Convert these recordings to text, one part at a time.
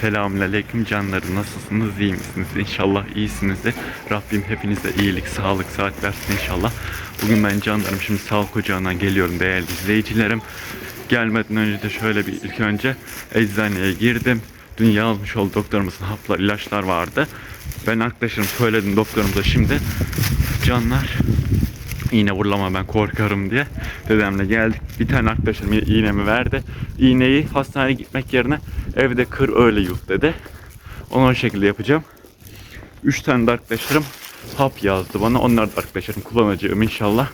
Selamünaleyküm canlarım. Nasılsınız? iyi misiniz? İnşallah iyisinizdir. Rabbim hepinize iyilik, sağlık, saat versin inşallah. Bugün ben canlarım şimdi sağlık ocağından geliyorum değerli izleyicilerim. Gelmeden önce de şöyle bir ilk önce eczaneye girdim. Dün yazmış olduğu doktorumuzun haplar, ilaçlar vardı. Ben arkadaşlarım söyledim doktorumuza şimdi. Canlar iğne vurulama ben korkarım diye dedemle geldik. Bir tane arkadaşım iğnemi verdi. İğneyi hastaneye gitmek yerine evde kır öyle yut dedi. Onu o şekilde yapacağım. Üç tane de arkadaşlarım hap yazdı bana. Onlar da arkadaşlarım kullanacağım inşallah.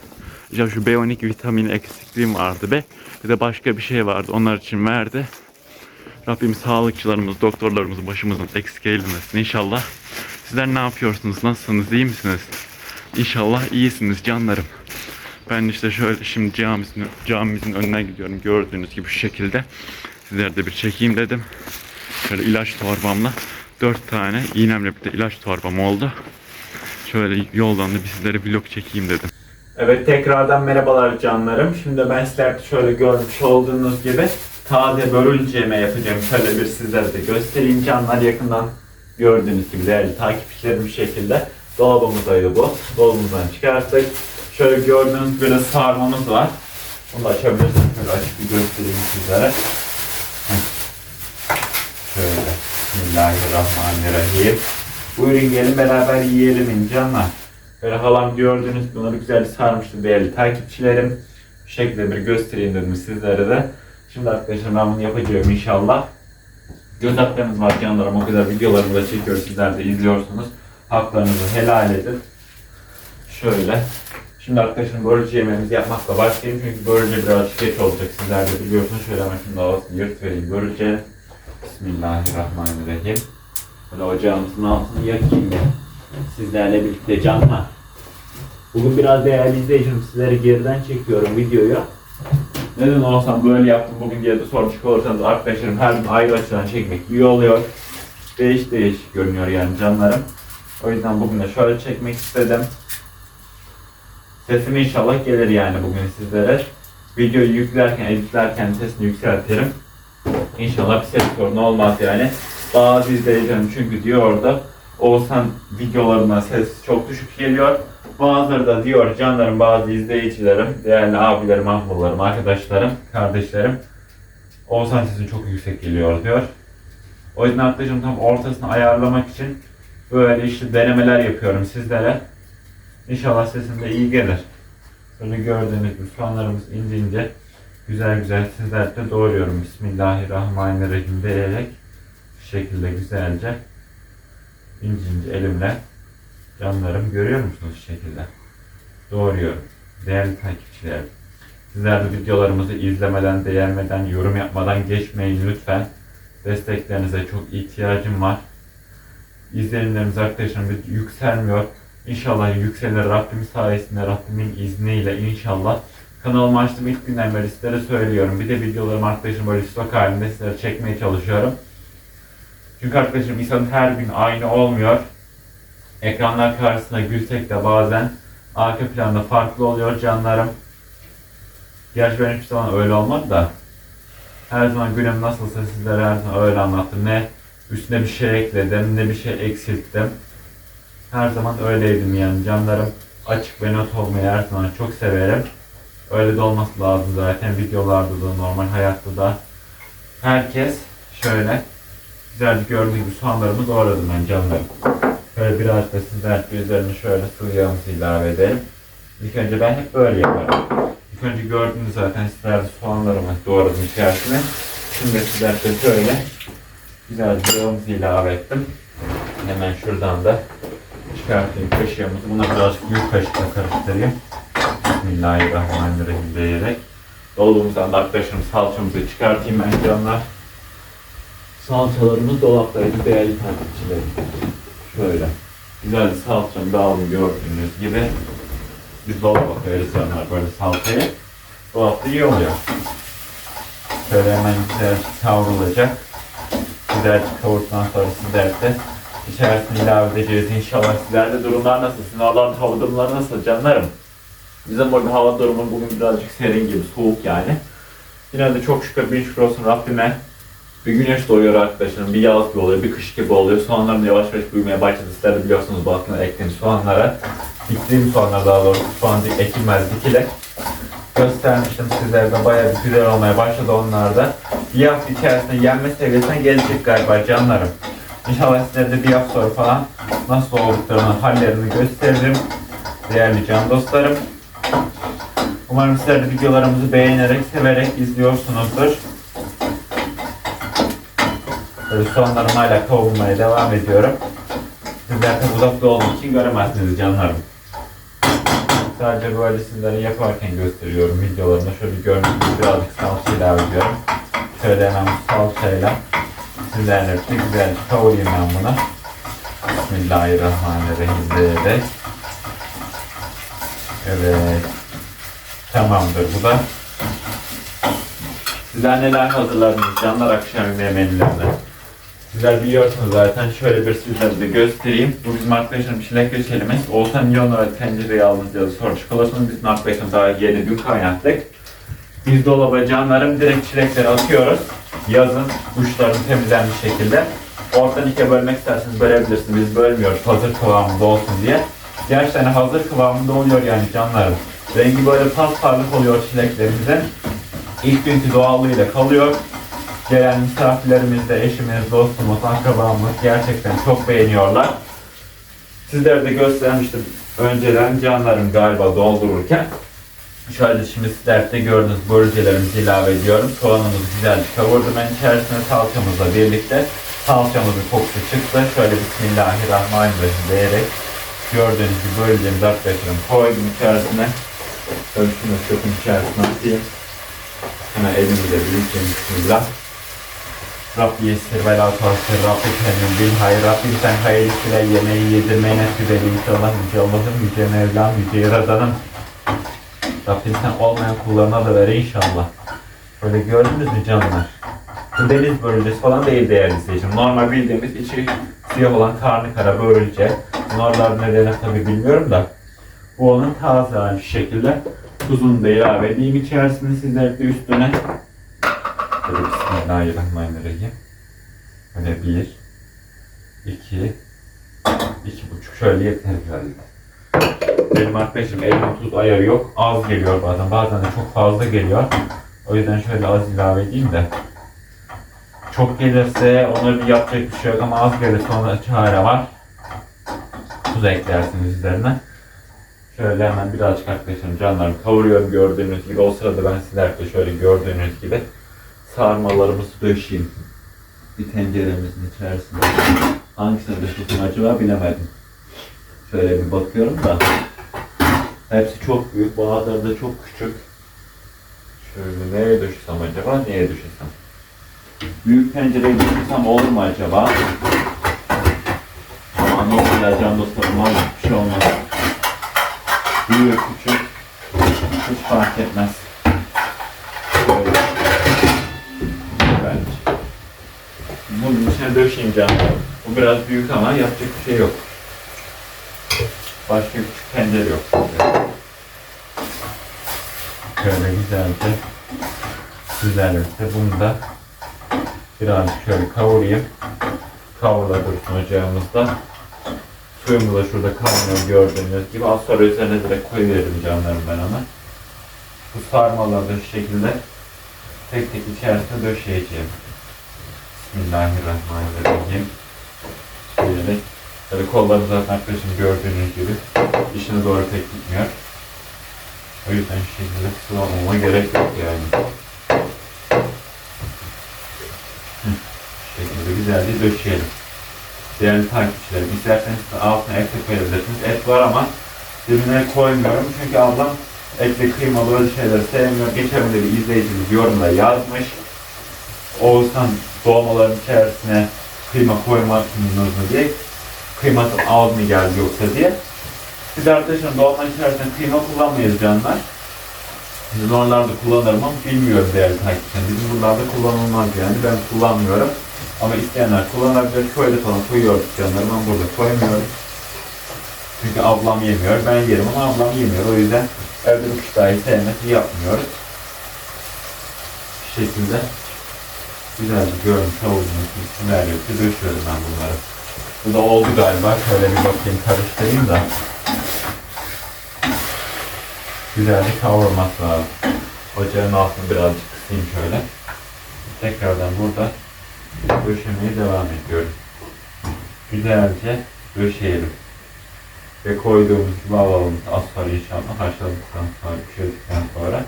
Ya şu B12 vitamini eksikliğim vardı be. Bir de başka bir şey vardı. Onlar için verdi. Rabbim sağlıkçılarımız, doktorlarımız başımızdan eksik eylemesin inşallah. Sizler ne yapıyorsunuz? Nasılsınız? iyi misiniz? İnşallah iyisiniz canlarım. Ben işte şöyle şimdi camimizin, camimizin önüne gidiyorum. Gördüğünüz gibi şu şekilde. Sizlere de bir çekeyim dedim. Şöyle ilaç torbamla dört tane iğnemle bir de ilaç torbam oldu. Şöyle yoldan da bir sizlere vlog çekeyim dedim. Evet tekrardan merhabalar canlarım. Şimdi ben sizlerde şöyle görmüş olduğunuz gibi taze börülce yapacağım. Şöyle bir sizlere de göstereyim canlar yakından. Gördüğünüz gibi değerli takipçilerim bu şekilde. Dolabımızdaydı bu. Dolabımızdan çıkarttık. Şöyle gördüğünüz de sarmamız var. Bunu da açabilirsiniz. Şöyle açıp bir göstereyim sizlere. Şöyle. Bismillahirrahmanirrahim. Buyurun gelin beraber yiyelim canlar. Böyle halam gördüğünüz bunları güzel sarmıştı değerli takipçilerim. Bu şekilde bir göstereyim dedim sizlere de. Şimdi arkadaşlar ben bunu yapacağım inşallah. Göz haklarınız var canlarım o kadar videolarımı da çekiyoruz sizler de izliyorsunuz. Haklarınızı helal edin. Şöyle. Şimdi arkadaşlar börülce yemeğimizi yapmakla başlayayım çünkü börülce biraz geç olacak sizler de biliyorsunuz. Şöyle hemen da havasını yırtıvereyim börülce. Bismillahirrahmanirrahim. Böyle ocağımızın altını yakayım ya. Sizlerle birlikte canla. Bugün biraz değerli izleyicilerim sizleri geriden çekiyorum videoyu. Neden olsam böyle yaptım bugün diye de soracak olursanız arkadaşlarım her gün ayrı açıdan çekmek iyi oluyor. Değiş değişik görünüyor yani canlarım. O yüzden bugün de şöyle çekmek istedim. Sesim inşallah gelir yani bugün sizlere. Videoyu yüklerken, editlerken sesini yükseltirim. İnşallah bir ses sorunu olmaz yani. Bazı izleyicilerim çünkü diyordu. Oğuzhan videolarına ses çok düşük geliyor. Bazıları da diyor canlarım bazı izleyicilerim, değerli abilerim, ablalarım, arkadaşlarım, kardeşlerim. Oğuzhan sesin çok yüksek geliyor diyor. O yüzden arkadaşım tam ortasını ayarlamak için böyle işte denemeler yapıyorum sizlere. İnşallah sesim de iyi gelir. Böyle gördüğünüz gibi soğanlarımız ince güzel güzel sizlerle doğruyorum. Bismillahirrahmanirrahim diyerek şu şekilde güzelce ince ince elimle canlarım görüyor musunuz şu şekilde? Doğruyorum. Değerli takipçilerim. Sizler de videolarımızı izlemeden, beğenmeden, yorum yapmadan geçmeyin lütfen. Desteklerinize çok ihtiyacım var. İzleyenlerimiz arkadaşlarım yükselmiyor. İnşallah yükselir Rabbim sayesinde, Rabbimin izniyle inşallah. Kanalımı açtım ilk günden beri sizlere söylüyorum. Bir de videolarımı arkadaşım böyle stok halinde sizlere çekmeye çalışıyorum. Çünkü arkadaşım insan her gün aynı olmuyor. Ekranlar karşısında gülsek de bazen arka planda farklı oluyor canlarım. Gerçi ben hiçbir zaman öyle olmadı da. Her zaman günüm nasılsa sizlere her zaman öyle anlattım. Ne üstüne bir şey ekledim ne bir şey eksilttim. Her zaman öyleydim yani canlarım. Açık ve net olmayı her zaman çok severim. Öyle de olması lazım zaten videolarda da normal hayatta da. Herkes şöyle güzelce gördüğü gibi soğanlarımı doğradım ben canlarım. Şöyle biraz da sizler üzerine şöyle sıvı yağımızı ilave edelim. İlk önce ben hep böyle yaparım. İlk önce gördüğünüz zaten sizler de soğanlarımı doğradım içerisine. Şimdi sizler de şöyle güzelce yağımızı ilave ettim. Hemen şuradan da çıkartayım kaşığımızı. Buna birazcık büyük kaşıkla karıştırayım. Bismillahirrahmanirrahim diyerek. Dolabımızdan da arkadaşlarım salçamızı çıkartayım ben canlar. Salçalarımız dolaptaydı değerli takipçilerim. Şöyle. Güzel bir salçamı da aldım gördüğünüz gibi. Biz dolaba koyarız canlar böyle salçayı. Dolapta iyi oluyor. Şöyle hemen güzel kavrulacak. Güzel kavurduktan sonra sizler de içerisine ilave edeceğiz. İnşallah sizlerde durumlar nasıl? Sizin hava durumları nasıl canlarım? Bizim burada hava durumu bugün birazcık serin gibi, soğuk yani. Yine de çok şükür, bin şükür olsun Rabbime. Bir güneş doğuyor arkadaşlarım, bir yaz gibi oluyor, bir kış gibi oluyor. Soğanlarım yavaş yavaş büyümeye başladı. Sizler de biliyorsunuz balkona ektiğim soğanlara. Diktiğim soğanlar daha doğrusu soğan ekilmez dikiler. Göstermiştim sizlere bayağı bir güzel olmaya başladı onlar da. Bir hafta içerisinde yenme seviyesine gelecek galiba canlarım. İnşallah sizlere de bir hafta sonra falan nasıl olduklarını, hallerini gösteririm. Değerli can dostlarım. Umarım sizler de videolarımızı beğenerek, severek izliyorsunuzdur. Böyle soğanlarım hala kavurmaya devam ediyorum. Sizler de uzakta olduğu için göremezsiniz canlarım. Sadece böyle sizlere yaparken gösteriyorum videolarımda. Şöyle gördüğünüz birazcık salça ilave ediyorum. Şöyle hemen bu salçayla sizlerle birlikte güzel kavurayım ben bunu. Bismillahirrahmanirrahim diyerek. Evet. Tamamdır bu da. Sizler neler hazırladınız canlar akşam yemeği Sizler biliyorsunuz zaten şöyle bir sizlere de göstereyim. Bu bizim arkadaşlarım çilek reçelimiz. Oğuzhan niye onlara tencereyi aldınız diye soracak olursanız bizim arkadaşlarım daha yeni dün kaynattık. Biz dolaba canlarım direkt çilekleri atıyoruz. Yazın uçlarını temizlenmiş şekilde. Ortadan ikiye bölmek isterseniz bölebilirsiniz. Biz bölmüyoruz hazır kıvamında olsun diye. Gerçekten hazır kıvamında oluyor yani canlarım. Rengi böyle pasparlık oluyor çileklerimizin. İlk günkü doğallığıyla kalıyor. Gelen misafirlerimiz de eşimiz, dostumuz, akrabamız gerçekten çok beğeniyorlar. Sizlere de göstermiştim önceden canlarım galiba doldururken. Şöyle şimdi sizler de gördüğünüz bölgelerimizi ilave ediyorum. Soğanımızı güzelce kavurdum ben içerisine salçamızla birlikte. Salçamızın kokusu çıktı. Şöyle Bismillahirrahmanirrahim diyerek gördüğünüz gibi bölgemizi arkadaşlarım koydum içerisine. Şöyle şunu çöpün içerisine atayım. Hemen elimizle büyükçe bismillah. Rabbi yessir ve la tuhasir Rabbi kendim bil hayır Rabbim sen hayır işler yemeği yedirmeyi nasip eyle inşallah Yüce Allah'ım Yüce Mevlam Yüce Yaradanım Rabbim sen olmayan kullarına da ver inşallah Böyle gördünüz mü canlar Bu deniz börülcesi falan değil değerli izleyicim Normal bildiğimiz içi siyah olan karnı kara börülce Bunlar nedeni tabi bilmiyorum da Bu onun taze hali şu şekilde Tuzunu da ilave edeyim içerisine sizler de üstüne Şöyle Bismillahirrahmanirrahim. Böyle bir, iki, iki buçuk şöyle yeter herhalde. Benim arkadaşım elimde tuz ayarı yok. Az geliyor bazen. Bazen de çok fazla geliyor. O yüzden şöyle az ilave edeyim de. Çok gelirse ona bir yapacak bir şey yok ama az gelirse ona çare var. Tuz eklersiniz üzerine. Şöyle hemen birazcık arkadaşlarım canlarım kavuruyorum gördüğünüz gibi. O sırada ben sizler de şöyle gördüğünüz gibi sarmalarımızı döşeyim. Bir tenceremizin içerisinde. Hangisini döşesem acaba bilemedim. Şöyle bir bakıyorum da. Hepsi çok büyük, bazıları da çok küçük. Şöyle nereye döşesem acaba, neye döşesem? Büyük tencereye döşesem olur mu acaba? Ama ne olur ya can dostlarım, vallahi bir şey olmaz. Büyük, küçük, hiç fark etmez. Böyle. Bence. Bunun içine döşeyim canım. Bu biraz büyük ama yapacak bir şey yok. Başka küçük tencere yok. Şöyle güzelce güzelce bunu da birazcık şöyle kavurayım. Kavrula dursun ocağımızda. Suyumu da şurada kaynıyor gördüğünüz gibi. Az sonra üzerine direkt koyuverim canlarım ben ona. Bu sarmaları da şu şekilde tek tek içerisine döşeyeceğim. Bismillahirrahmanirrahim. Şöyle. Tabii kolları zaten arkadaşım gördüğünüz gibi işine doğru pek gitmiyor. O yüzden şekilde sıvamama gerek yok yani. Hı, şekilde güzelce döşeyelim. Değerli takipçilerim, isterseniz de altına et de koyabilirsiniz. Et var ama dibine koymuyorum çünkü ablam etli kıymalı şeyler sevmiyor. Geçen de bir izleyicimiz yorumda yazmış. Oğuzhan dolmaların içerisine kıyma koymadınız mı diye. Kıyması az mı geldi yoksa diye. Biz arkadaşlar dolma içerisinde kıyma kullanmayız canlar. Biz normalde kullanırım ama bilmiyorum değerli takipçilerim. Bizim buralarda kullanılmaz yani. Ben kullanmıyorum. Ama isteyenler kullanabilir. Şöyle falan koyuyoruz canlar. Ben burada koymuyorum. Çünkü ablam yemiyor. Ben yerim ama ablam yemiyor. O yüzden evde bu kış dahi sevmesi yapmıyoruz. Şu şekilde Güzel bir görüntü üstüne veriyorsa döşüyorum ben bunları. Bu da oldu galiba. Şöyle bir bakayım karıştırayım da. Güzel bir kavurması lazım. Ocağın altını birazcık kısayım şöyle. Tekrardan burada döşemeye devam ediyorum. Güzelce döşeyelim. Ve koyduğumuz gibi alalım. Az sonra inşallah haşladıktan sonra, pişirdikten sonra.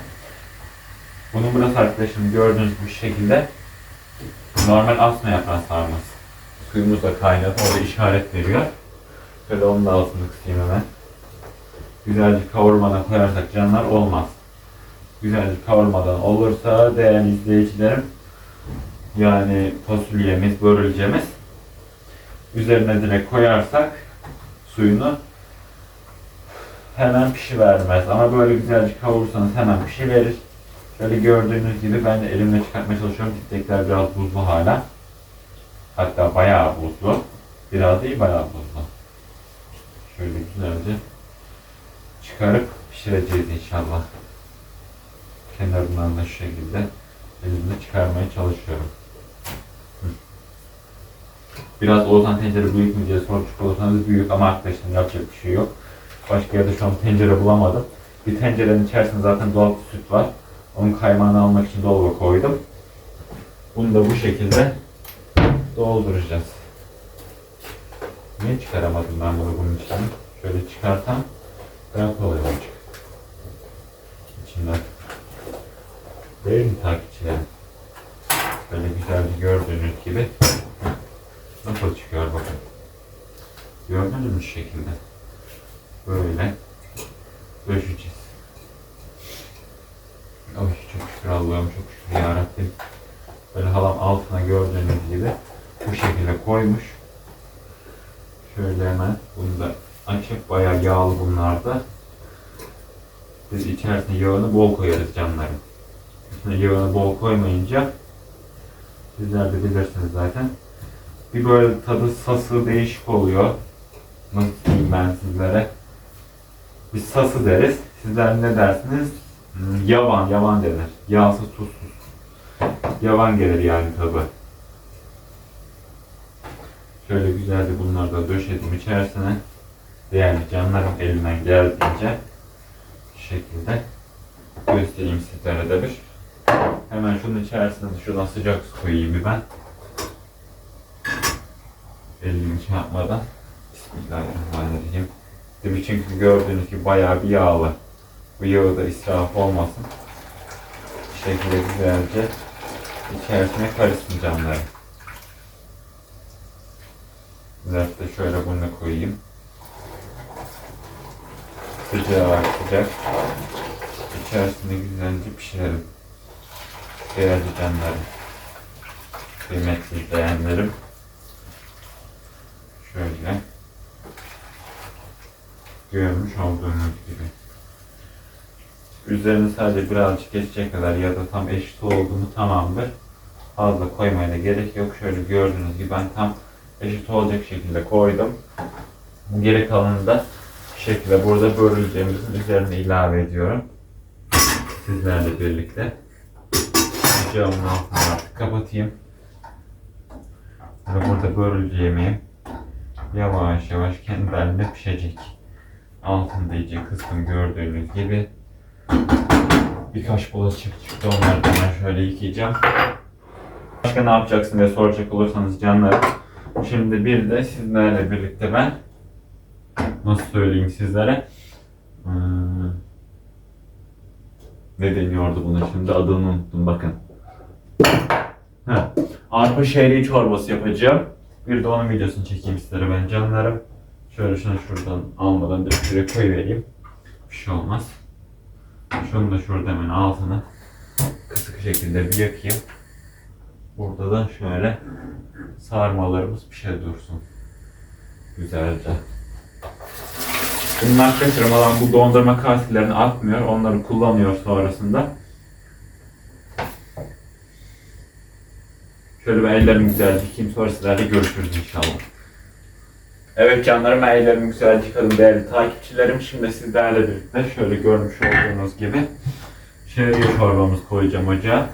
Bunun burası arkadaşım gördüğünüz bu şekilde normal asma yaprağı sarması. Suyumuz da kaynadı. Orada işaret veriyor. Şöyle onun da altını kısayım hemen. Güzelce kavurmadan koyarsak canlar olmaz. Güzelce kavurmadan olursa değerli izleyicilerim yani fasulyemiz, börülcemiz üzerine direkt koyarsak suyunu hemen pişivermez. Ama böyle güzelce kavurursanız hemen pişiverir. Şöyle gördüğünüz gibi ben de elimle çıkartmaya çalışıyorum. Diptekler biraz buzlu hala. Hatta bayağı buzlu. Biraz değil bayağı buzlu. Şöyle güzelce çıkarıp pişireceğiz inşallah. Kenarından da şu şekilde elimle çıkarmaya çalışıyorum. Biraz Oğuzhan tencere büyük mü diye soracak olursanız büyük ama arkadaşlar yapacak bir şey yok. Başka yerde şu an tencere bulamadım. Bir tencerenin içerisinde zaten doğal süt var. Onun kaymağını almak için dolaba koydum. Bunu da bu şekilde dolduracağız. Niye çıkaramadım ben bunu bunun içinden? Şöyle çıkarsam daha kolay olacak. İçinden. Değil mi takipçilerim? Böyle güzelce gördüğünüz gibi nasıl çıkıyor bakın. Gördünüz mü şekilde? Böyle döşeceğiz. Oy çok şükür Allah'ım çok şükür yarabbim. Böyle halam altına gördüğünüz gibi bu şekilde koymuş. Şöyle hemen bunu da açıp bayağı yağlı bunlar da. Biz içerisine yağını bol koyarız canlarım. Üstüne yağını bol koymayınca sizler de bilirsiniz zaten. Bir böyle tadı sası değişik oluyor. Nasıl diyeyim ben sizlere? Biz sası deriz. Sizler ne dersiniz? Yavan, yavan denir. Yağsız, tuzsuz. Yavan gelir yani tabi. Şöyle güzelce bunları da döşedim içerisine. Değerli canlarım elimden geldiğince şu şekilde göstereyim sizlere de bir. Hemen şunun içerisine de şuradan sıcak su koyayım bir ben. Elimi şey yapmadan. Bismillahirrahmanirrahim. Tabii çünkü gördüğünüz gibi bayağı bir yağlı. Bu yağı da israf olmasın. Bu şekilde güzelce içerisine karışsın canlarım. Biraz da şöyle bunu koyayım. Sıcak sıcak. İçerisinde güzelce pişirelim. Değerli canlarım. Kıymetli izleyenlerim. Şöyle. Görmüş olduğunuz gibi. Üzerini sadece birazcık geçecek kadar ya da tam eşit oldu mu tamamdır. Fazla koymaya da gerek yok. Şöyle gördüğünüz gibi ben tam eşit olacak şekilde koydum. Geri kalanını da şekilde burada börüleceğimizin üzerine ilave ediyorum. Sizlerle birlikte. Ocağımın altını artık kapatayım. Ve burada börüleceğimi yavaş yavaş kendi halinde pişecek. Altında iyice kıstım gördüğünüz gibi. Birkaç bulaşık çıktı onları da şöyle yıkayacağım. Başka ne yapacaksın diye soracak olursanız canlarım. Şimdi bir de sizlerle birlikte ben nasıl söyleyeyim sizlere Hmm. ne deniyordu buna şimdi adını unuttum bakın. Heh. Arpa şehriye çorbası yapacağım. Bir de onun videosunu çekeyim sizlere ben canlarım. Şöyle şunu şuradan almadan direkt şuraya koyuvereyim. Bir şey olmaz. Şunu da şurada hemen altına kısık şekilde bir yakayım. Burada da şöyle sarmalarımız bir şey dursun. Güzelce. Bunlar alan bu dondurma kaselerini atmıyor. Onları kullanıyor sonrasında. Şöyle ben ellerimi güzelce yıkayayım sonra sizlerle görüşürüz inşallah. Evet canlarım ben ellerimi güzelce yıkadım değerli takipçilerim. Şimdi sizlerle birlikte şöyle görmüş olduğunuz gibi şehriye çorbamız koyacağım ocağa.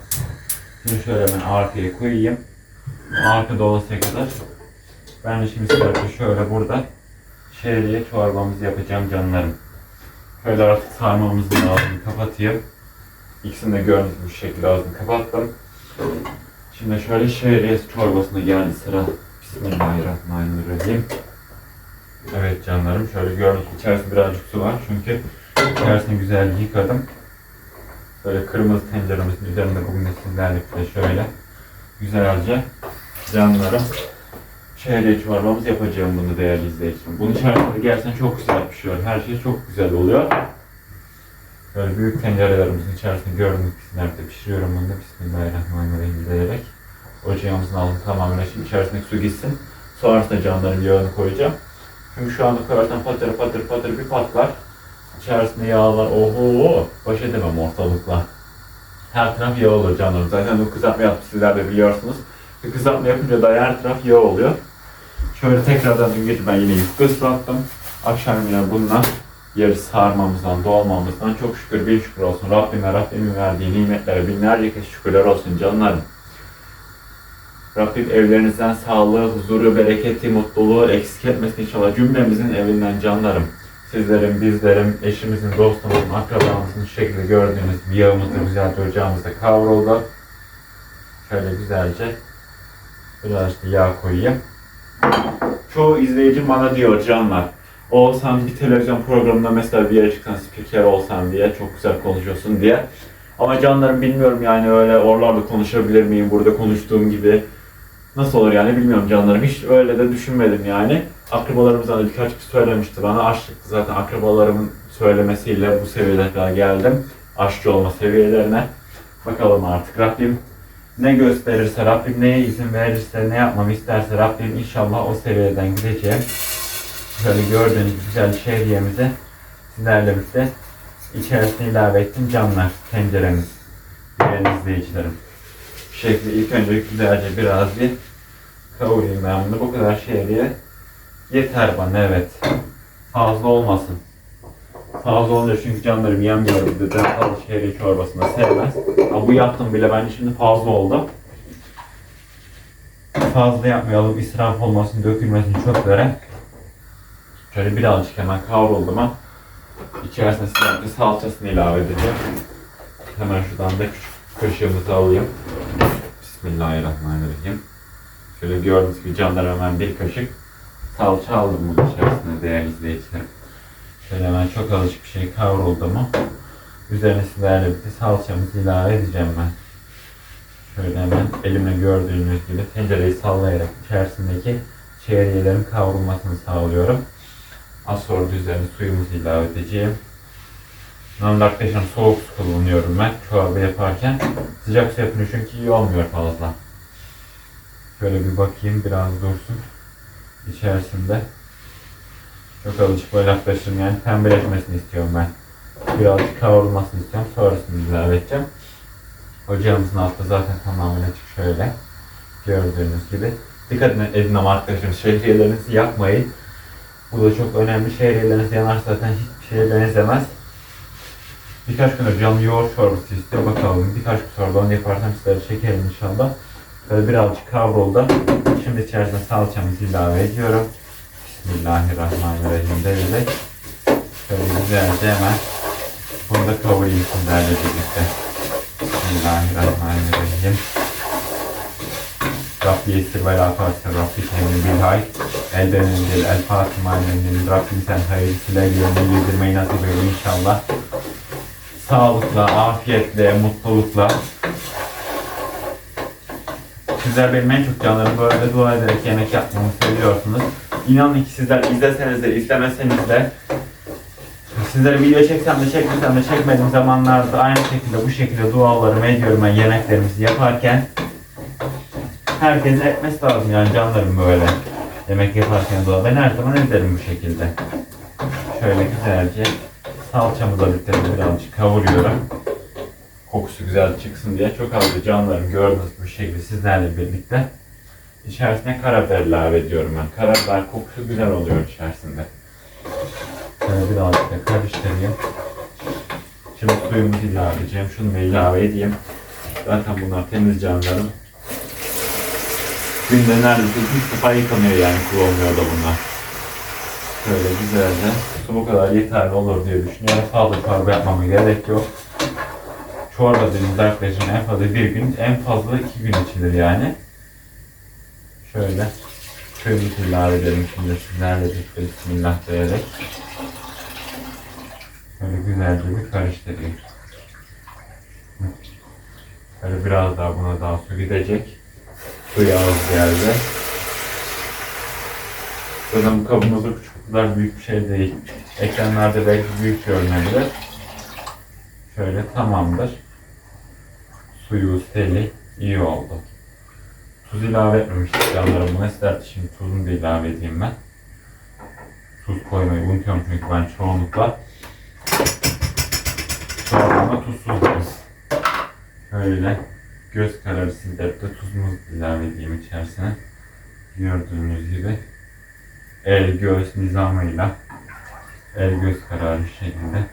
Şunu şöyle hemen arkaya koyayım. Arka dolasıya kadar. Ben de şimdi sırada şöyle burada şehriye çorbamızı yapacağım canlarım. Şöyle artık sarmamızın ağzını kapatayım. İkisini de gördüğünüz bu şekilde ağzını kapattım. Şimdi şöyle şehriye çorbasına geldi sıra. Bismillahirrahmanirrahim. Evet canlarım şöyle gördük içerisinde birazcık su var çünkü içerisini güzel yıkadım. Böyle kırmızı tenceremizin üzerinde bugün de sizlerle şöyle güzelce canlarım şehriye çorbamız yapacağım bunu değerli izleyicilerim. Bunun içerisinde gerçekten çok güzel pişiyor. Her şey çok güzel oluyor. Böyle büyük tencerelerimizin içerisinde gördüğünüz kısımlarda pişiriyorum bunu da Bismillahirrahmanirrahim diyerek. Ocağımızın altını tamamen açıp içerisindeki su gitsin. Sonrasında canların yağını koyacağım. Anda koyarsan patır patır patır bir patlar. İçerisinde yağlar oho baş edemem ortalıkla. Her taraf yağ olur canlarım. Zaten bu kızartma yaptı sizler de biliyorsunuz. Bir kızartma yapınca da her taraf yağ oluyor. Şöyle tekrardan dün gece ben yine yufka ıslattım. Akşam yine bununla yeri sarmamızdan, dolmamızdan çok şükür bir şükür olsun. Rabbime Rabbimin verdiği nimetlere binlerce kez şükürler olsun canlarım. Rabbim evlerinizden sağlığı, huzuru, bereketi, mutluluğu eksik etmesin inşallah. Cümlemizin evinden canlarım. Sizlerin, bizlerin, eşimizin, dostumuzun, akrabamızın şekilde gördüğünüz bir yağımızda güzelce ocağımızda kavruldu. Şöyle güzelce birazcık yağ koyayım. Çoğu izleyici bana diyor canlar. Olsan bir televizyon programında mesela bir yere çıksan spiker olsan diye çok güzel konuşuyorsun diye. Ama canlarım bilmiyorum yani öyle oralarda konuşabilir miyim burada konuştuğum gibi. Nasıl olur yani bilmiyorum canlarım. Hiç öyle de düşünmedim yani. Akrabalarımızdan da birkaç kişi söylemişti bana. Aşçılıkta zaten akrabalarımın söylemesiyle bu seviyelere kadar geldim. Aşçı olma seviyelerine. Bakalım artık Rabbim ne gösterirse, Rabbim neye izin verirse, ne yapmamı isterse Rabbim inşallah o seviyeden gideceğim. Şöyle gördüğünüz güzel şehriyemizi sizlerle birlikte içerisine ilave ettim canlar, tenceremiz, değerli izleyicilerim. Şekilde ilk önce güzelce biraz bir kavurayım ben bunu. Bu kadar şehriye yeter bana evet. Fazla olmasın. Fazla olunca çünkü canlarım yemiyor bir de ben fazla şehriye çorbasını sevmez. Ama bu yaptım bile bence şimdi fazla oldu. Fazla yapmayalım, israf olmasın, dökülmesin çöplere. Şöyle birazcık hemen kavruldu mu içerisine sıcaklı salçasını ilave edeceğim. Hemen şuradan da küçük kaşığımızı alayım. Bismillahirrahmanirrahim. Şöyle gördüğünüz gibi canlar hemen bir kaşık salça aldım bunun içerisine değerli izleyicilerim. Şöyle hemen çok azıcık bir şey kavruldu mu üzerine sizlerle birlikte salçamızı ilave edeceğim ben. Şöyle hemen elimle gördüğünüz gibi tencereyi sallayarak içerisindeki şehriyelerin kavrulmasını sağlıyorum. Az sonra üzerine suyumuzu ilave edeceğim. Normalde arkadaşlar soğuk su kullanıyorum ben çorba yaparken. Sıcak su yapınca çünkü iyi olmuyor fazla. Şöyle bir bakayım biraz dursun. İçerisinde çok azıcık böyle arkadaşım yani pembeleşmesini istiyorum ben. Birazcık kavrulmasını istiyorum. Sonrasını ilave edeceğim. Ocağımızın altı zaten tamamen açık şöyle. Gördüğünüz gibi. Dikkat edin ama arkadaşım şehriyelerinizi yakmayın. Bu da çok önemli. Şehriyeleriniz yanarsa zaten hiçbir şeye benzemez. Birkaç gündür canım yoğurt çorbası istiyor. Bakalım birkaç gün sonra onu yaparsam sizlere çekerim inşallah. Böyle birazcık kavruldu. Şimdi içerisine salçamızı ilave ediyorum. Bismillahirrahmanirrahim diyerek şöyle güzelce hemen bunu da kavurayım sizlerle birlikte. Bismillahirrahmanirrahim. Rabbi yesir ve la tasir Rabbi temin bil hay. Elden endil el Fatıma endil Rabbim sen hayırlısıyla yolunu yedirmeyi nasip eyle inşallah. Sağlıkla, afiyetle, mutlulukla. Sizler benim en çok canlarım böyle dua ederek yemek yapmamı seviyorsunuz. İnanın ki sizler izleseniz de izlemeseniz de Sizlere video çeksem de çekmesem de çekmediğim zamanlarda aynı şekilde bu şekilde dualarımı ediyorum ben yemeklerimizi yaparken. Herkes etmesi lazım yani canlarım böyle. Yemek yaparken dua. Ben her zaman ederim bu şekilde. Şöyle güzelce salçamızla birlikte birazcık kavuruyorum. Kokusu güzel çıksın diye çok az bir canlarım gördüğünüz bu şekilde sizlerle birlikte. İçerisine karabiber ilave ediyorum ben. Karabiber kokusu güzel oluyor içerisinde. Şöyle birazcık da karıştırayım. Şimdi suyumuzu ilave edeceğim. Şunu da ilave edeyim. Zaten bunlar temiz canlarım. Günde neredeyse bir defa yıkanıyor yani kullanmıyor da bunlar. Şöyle güzelce. Su bu kadar yeterli olur diye düşünüyorum. Fazla çorba yapmama gerek yok. Çorba dediğimiz yaklaşık en fazla bir gün, en fazla iki gün içilir yani. Şöyle kırmızı ilave edelim şimdi sizlerle birlikte bismillah diyerek. Şöyle güzelce bir karıştırayım. Hı. Şöyle biraz daha buna daha su gidecek. Suyu az geldi. Zaten bu kabımız da çok kadar büyük bir şey değil. Ekranlarda belki büyük görünebilir. Şöyle tamamdır. Suyu, seli iyi oldu. Tuz ilave etmemiştik canlarım buna. İsterdi şimdi tuzunu da ilave edeyim ben. Tuz koymayı unutuyorum çünkü ben çoğunlukla çoğunlukla tuzsuz Şöyle göz kararı sizlere de tuzumuzu ilave edeyim içerisine. Gördüğünüz gibi el göz nizamıyla el göz kararı şeklinde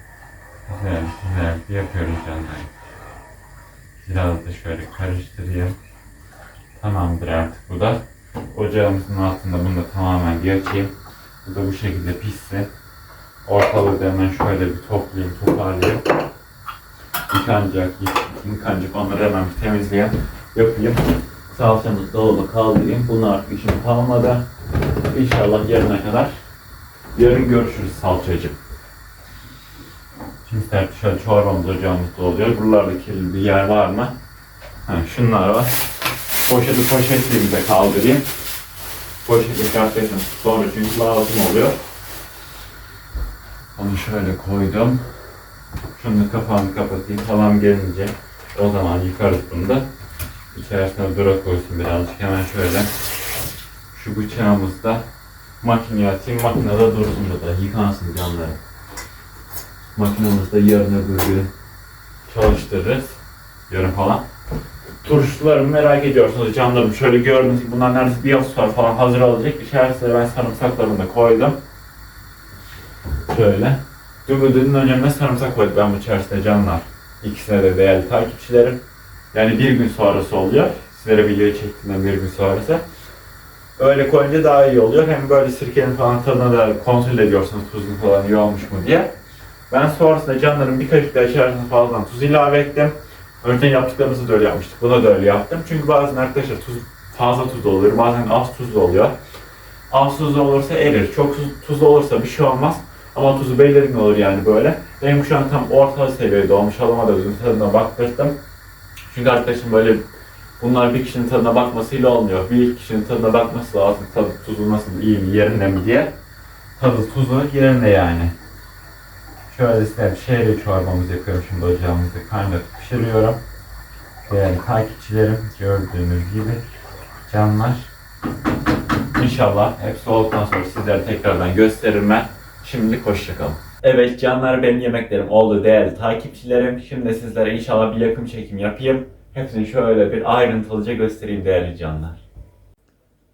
güzel güzel yapıyoruz canlarım. Biraz da şöyle karıştırayım. Tamamdır artık bu da. Ocağımızın altında bunu da tamamen geçeyim. Bu da bu şekilde pişsin. Ortalığı da hemen şöyle bir toplayayım, toparlayayım. Yıkanacak, yık- yıkanacak onları hemen bir temizleyeyim, yapayım. Salçamızı dolaba kaldırayım. Bunu artık işim kalmadan. İnşallah yarına kadar. Yarın görüşürüz salçacığım. Şimdi şöyle çorbamız ocağımızda oluyor. Buralarda kirli bir yer var mı? Ha, şunlar var. Poşeti poşetliğimize kaldırayım. Poşeti çıkartayım sonra çünkü lazım oluyor. Onu şöyle koydum. Şunu kapağını kapatayım. Halam gelince o zaman yıkarız bunu da. İçerisine dura koysun birazcık. Hemen şöyle şu bıçağımızı da makineye atayım. Makinede dursun bu da. Yıkansın canları. Makinamızda yarın öbür gün çalıştırırız. Yarın falan. Turşularımı merak ediyorsunuz canlarım. Şöyle gördüğünüz gibi bunlar neredeyse bir hafta sonra falan hazır olacak. İçerisine ben sarımsaklarını da koydum. Şöyle. Dün ödünün öncesinde sarımsak koydum ben bu içerisine canlar. İkisine de değerli takipçilerim. Yani bir gün sonrası oluyor. Sizlere video çektiğimden bir gün sonrası. Öyle koyunca daha iyi oluyor. Hem böyle sirkenin falan tadına da kontrol ediyorsunuz tuzun falan iyi olmuş mu diye. Ben sonrasında canların bir kaşık daha içerisine fazladan tuz ilave ettim. Önceden yaptıklarımızı da öyle yapmıştık. Buna da öyle yaptım. Çünkü bazen arkadaşlar tuz fazla tuz oluyor. Bazen az tuzlu oluyor. Az tuzlu olursa erir. Çok tuz, tuzlu olursa bir şey olmaz. Ama tuzu belirgin olur yani böyle. Benim şu an tam orta seviyede olmuş. Halama da tadına baktırdım. Çünkü arkadaşım böyle bunlar bir kişinin tadına bakmasıyla olmuyor. Bir kişinin tadına bakması lazım. Tadı tuzu nasıl iyi mi yerinde mi diye. Tadı tuzu yerinde yani. Şöyle size bir şehriye çorbamızı yapıyorum şimdi ocağımızda kaynatıp pişiriyorum. Değerli takipçilerim gördüğünüz gibi canlar. İnşallah hepsi olduktan sonra sizlere tekrardan gösteririm ben. Şimdi hoşçakalın. Evet canlar benim yemeklerim oldu değerli takipçilerim. Şimdi sizlere inşallah bir yakın çekim yapayım. Hepsini şöyle bir ayrıntılıca göstereyim değerli canlar.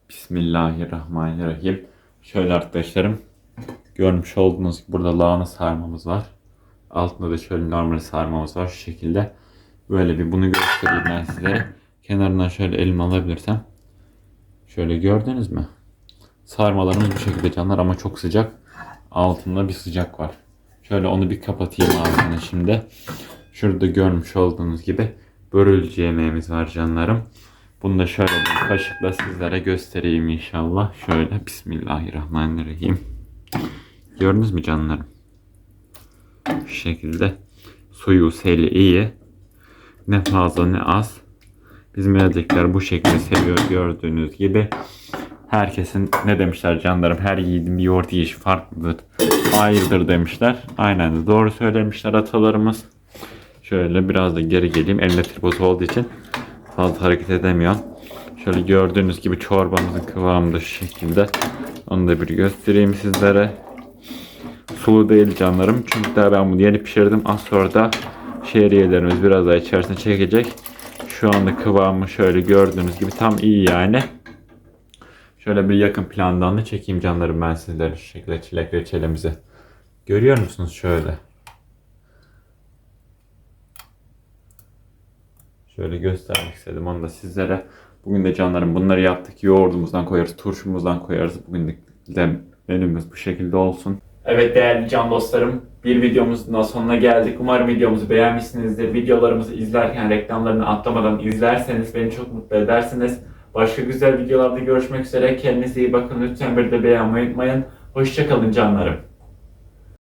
Bismillahirrahmanirrahim. Şöyle arkadaşlarım görmüş olduğunuz gibi burada lahana sarmamız var. Altında da şöyle normal sarmamız var şu şekilde. Böyle bir bunu göstereyim ben sizlere. Kenarından şöyle elimi alabilirsem. Şöyle gördünüz mü? Sarmalarımız bu şekilde canlar ama çok sıcak. Altında bir sıcak var. Şöyle onu bir kapatayım ağzını şimdi. Şurada görmüş olduğunuz gibi börülce yemeğimiz var canlarım. Bunu da şöyle bir kaşıkla sizlere göstereyim inşallah. Şöyle Bismillahirrahmanirrahim. Gördünüz mü canlarım? Şu şekilde suyu seli iyi. Ne fazla ne az. Bizim evdekiler bu şekilde seviyor gördüğünüz gibi. Herkesin ne demişler canlarım her yiğidin bir yoğurt yiyişi farklıdır. Ayrıdır demişler. Aynen doğru söylemişler atalarımız. Şöyle biraz da geri geleyim. Elimde tripod olduğu için fazla hareket edemiyorum. Şöyle gördüğünüz gibi çorbamızın kıvamı da şu şekilde. Onu da bir göstereyim sizlere. Sulu değil canlarım. Çünkü daha ben bunu yeni pişirdim. Az sonra da şehriyelerimiz biraz daha içerisine çekecek. Şu anda kıvamı şöyle gördüğünüz gibi tam iyi yani. Şöyle bir yakın plandan da çekeyim canlarım ben sizlere şu şekilde çilek reçelimizi. Görüyor musunuz şöyle? Şöyle göstermek istedim onu da sizlere. Bugün de canlarım bunları yaptık. Yoğurdumuzdan koyarız, turşumuzdan koyarız. Bugün de menümüz bu şekilde olsun. Evet değerli can dostlarım, bir videomuzun sonuna geldik. Umarım videomuzu beğenmişsinizdir. Videolarımızı izlerken reklamlarını atlamadan izlerseniz beni çok mutlu edersiniz. Başka güzel videolarda görüşmek üzere. Kendinize iyi bakın. Lütfen bir de beğenmeyi unutmayın. Hoşçakalın canlarım.